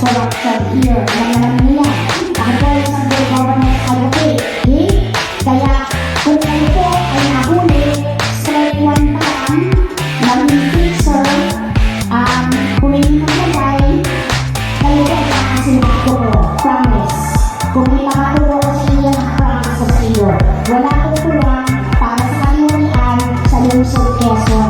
Sarap sa iyo naman sa government kagabi Eh, kaya kung kayo po ay nahuli Strike one time Mag-pixel Um, humingi ng malay Kayo ay ako Promise Kung may sa iyo Wala akong kulang para sa kalimutan sa lungsod Quezon.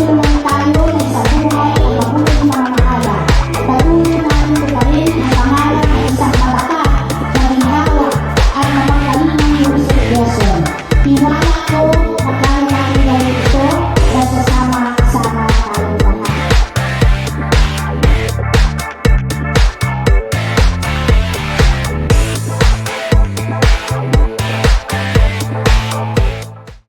you.